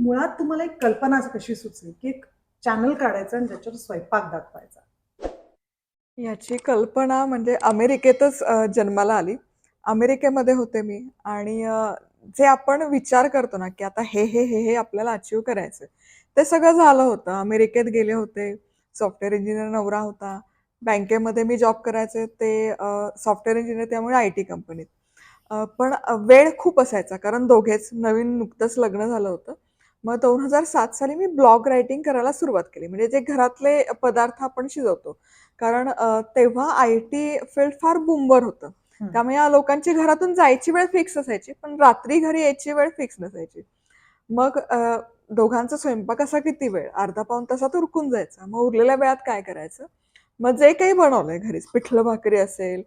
मुळात तुम्हाला एक कल्पना कशी सुचली की एक चॅनल काढायचं आणि ज्याच्यावर स्वयंपाक दाखवायचा? याची कल्पना म्हणजे अमेरिकेतच जन्माला आली. अमेरिकेमध्ये होते मी आणि जे आपण विचार करतो ना की आता हे हे हे हे आपल्याला अचीव करायचं ते सगळं झालं होतं. अमेरिकेत गेले होते. सॉफ्टवेअर इंजिनियर नवरा होता. बँकेमध्ये मी जॉब करायचे. ते सॉफ्टवेअर इंजिनियर त्यामुळे आय टी कंपनीत पण वेळ खूप असायचा कारण दोघेच नवीन नुकतंच लग्न झालं होतं. मग दोन हजार सात साली मी ब्लॉग रायटिंग करायला सुरुवात केली. म्हणजे जे घरातले पदार्थ आपण शिजवतो. कारण तेव्हा आय टी फील्ड फार बुंबर होतं. त्यामुळे या लोकांची घरातून जायची वेळ फिक्स असायची पण रात्री घरी यायची वेळ फिक्स नसायची. मग दोघांचा स्वयंपाक असा किती वेळ? अर्धा पाऊन तासात उरकून जायचा. मग उरलेल्या वेळात काय करायचं? मग जे काही बनवलंय घरीच पिठलं भाकरी असेल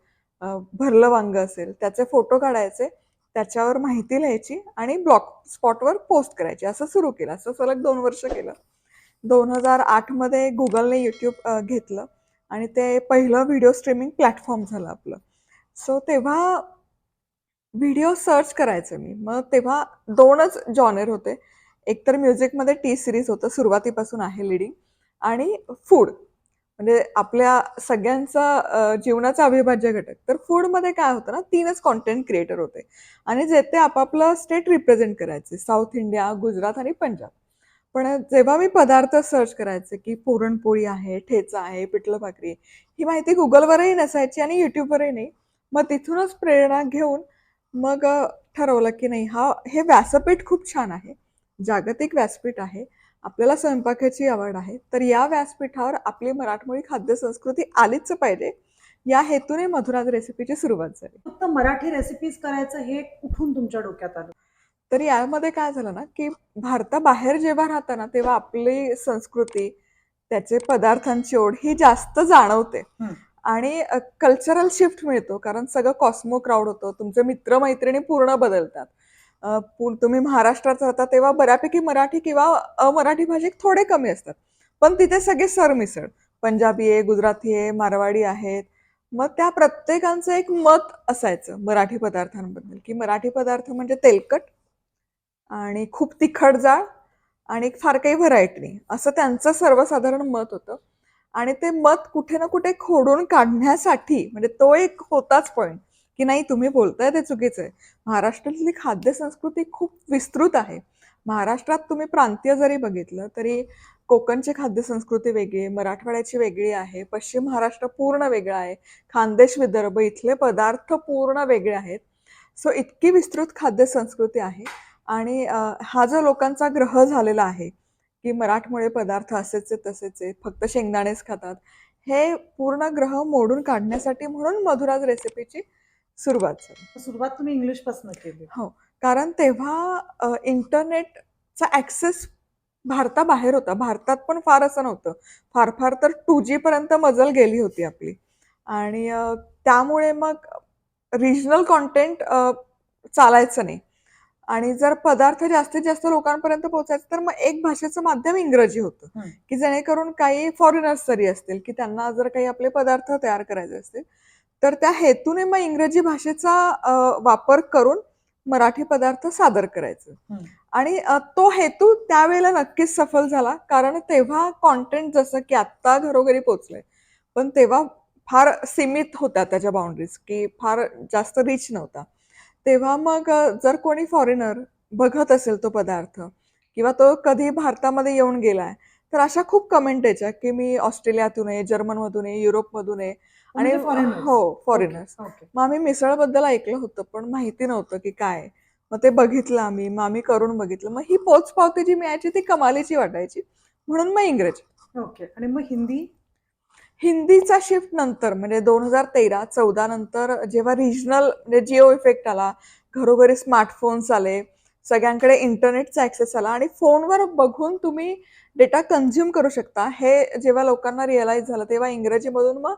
भरलं वांग असेल त्याचे फोटो काढायचे. त्याच्यावर माहिती लिहायची आणि ब्लॉक स्पॉटवर पोस्ट करायची. असं सुरू केलं. असं सलग दोन वर्ष केलं. दोन हजार आठमध्ये गुगलने यूट्यूब घेतलं आणि ते पहिलं व्हिडिओ स्ट्रीमिंग प्लॅटफॉर्म झालं आपलं. सो तेव्हा व्हिडिओ सर्च करायचं मी. मग तेव्हा दोनच जॉनर होते. एकतर म्युझिकमध्ये टी सिरीज होतं सुरुवातीपासून आहे लिडिंग आणि फूड म्हणजे आपल्या सगळ्यांचा जीवनाचा अविभाज्य घटक. तर फूडमध्ये काय होतं ना तीनच कॉन्टेंट क्रिएटर होते. आणि जे ते आपापलं स्टेट रिप्रेझेंट करायचे साऊथ इंडिया गुजरात आणि पंजाब पण जेव्हा मी पदार्थ सर्च करायचे की पुरणपोळी आहे ठेचा आहे पिठलं भाकरी ही माहिती गुगलवरही नसायची आणि यूट्यूबवरही नाही. मग तिथूनच प्रेरणा घेऊन मग ठरवलं की नाही हा हे व्यासपीठ खूप छान आहे. जागतिक व्यासपीठ आहे. आपल्याला स्वयंपाकाची आवड आहे तर या व्यासपीठावर आपली मराठमोळी खाद्यसंस्कृती आलीच पाहिजे. या हेतूने मधुराज रेसिपीची सुरुवात झाली. फक्त मराठी रेसिपीज करायचं हे कुठून तुमच्या डोक्यात आलं? तर यामध्ये काय झालं ना की भारताबाहेर जेव्हा राहतं ना तेव्हा आपली संस्कृती त्याचे पदार्थांची ओढ ही जास्त जाणवते. आणि कल्चरल शिफ्ट मिळतो कारण सगळं कॉस्मो क्राऊड होतं तुमचे मित्रमैत्रिणी पूर्ण बदलतात. तुम्ही महाराष्ट्रात राहता तेव्हा बऱ्यापैकी मराठी किंवा अमराठी भाषिक थोडे कमी असतात. पण तिथे सगळे सरमिसळ. पंजाबी आहे गुजराती आहे मारवाडी आहेत. मग त्या प्रत्येकांचं एक मत असायचं मराठी पदार्थांबद्दल की मराठी पदार्थ म्हणजे तेलकट आणि खूप तिखट जाळ आणि फार काही व्हरायटी नाही. असं त्यांचं सर्वसाधारण मत होतं. आणि ते मत कुठे ना कुठे खोडून काढण्यासाठी म्हणजे तो एक होताच पॉईंट की नाही तुम्ही बोलताय ते चुकीचं आहे महाराष्ट्रातली खाद्य संस्कृती खूप विस्तृत आहे. महाराष्ट्रात तुम्ही प्रांतीय जरी बघितलं तरी कोकणची खाद्य संस्कृती वेगळी आहे मराठवाड्याची वेगळी आहे पश्चिम महाराष्ट्र पूर्ण वेगळा आहे खानदेश विदर्भ इथले पदार्थ पूर्ण वेगळे आहेत. सो इतकी विस्तृत खाद्य संस्कृती आहे. आणि हा जो लोकांचा ग्रह झालेला आहे की मराठमोळे पदार्थ असेच आहे तसेच आहे फक्त शेंगदाणेच खातात हे पूर्ण ग्रह मोडून काढण्यासाठी म्हणून मधुराज रेसिपीची सुरुवात झाली. सुरुवात तुम्ही इंग्लिशपासून केली. हो. कारण तेव्हा इंटरनेटचा ॲक्सेस भारताबाहेर होता. भारतात पण फार असं नव्हतं. फार फार तर टू जी पर्यंत मजल गेली होती आपली. आणि त्यामुळे मग रिजनल कॉन्टेंट चालायचं नाही. आणि जर पदार्थ जास्तीत जास्त लोकांपर्यंत पोहोचायचं तर मग एक भाषेचं माध्यम इंग्रजी होतं. की जेणेकरून काही फॉरेनर्स जरी असतील की त्यांना जर काही आपले पदार्थ तयार करायचे असतील तर त्या हेतूने मग इंग्रजी भाषेचा वापर करून मराठी पदार्थ सादर करायचं. आणि तो हेतू त्यावेळेला नक्कीच सफल झाला. कारण तेव्हा कॉन्टेंट जसं की आत्ता घरोघरी पोचलंय पण तेव्हा फार सीमित होत्या त्याच्या बाउंड्रीज की फार जास्त रिच नव्हता. तेव्हा मग जर कोणी फॉरेनर बघत असेल तो पदार्थ किंवा तो कधी भारतामध्ये येऊन गेलाय तर अशा खूप कमेंट यायच्या की मी ऑस्ट्रेलियातून आहे जर्मनमधून आहे युरोपमधून आहे. आणि म्हणजे. हो फॉरेनर्स मग आम्ही मिसळबद्दल ऐकलं होतं पण माहिती नव्हतं की काय. मग ते बघितलं आम्ही मग आम्ही करून बघितलं. मग ही पोचपावती जी मिळायची ती कमालीची वाटायची. म्हणून मग इंग्रजी. ओके आणि मग हिंदी? हिंदीचा शिफ्ट नंतर म्हणजे दोन हजार तेरा चौदा नंतर जेव्हा रिजनल म्हणजे जिओ इफेक्ट आला घरोघरी स्मार्टफोन्स आले सगळ्यांकडे इंटरनेटचा ऍक्सेस आला आणि फोनवर बघून तुम्ही डेटा कन्झ्युम करू शकता. हे जेव्हा लोकांना रिअलाइज झालं तेव्हा इंग्रजीमधून मग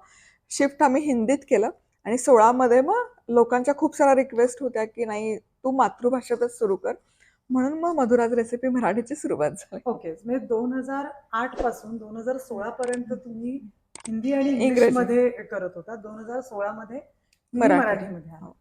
शिफ्ट आम्ही हिंदीत केलं आणि सोळामध्ये मग लोकांच्या खूप साऱ्या रिक्वेस्ट होत्या की नाही तू मातृभाषेतच सुरू कर म्हणून मग मधुराज रेसिपी मराठीची सुरुवात झाली ओके म्हणजे दोन हजार आठपासून दोन हजार सोळा पर्यंत तुम्ही हिंदी आणि इंग्लिश इंग्रजी. मध्ये करत होता दोन हजार सोळा मध्ये. मराठीमध्ये.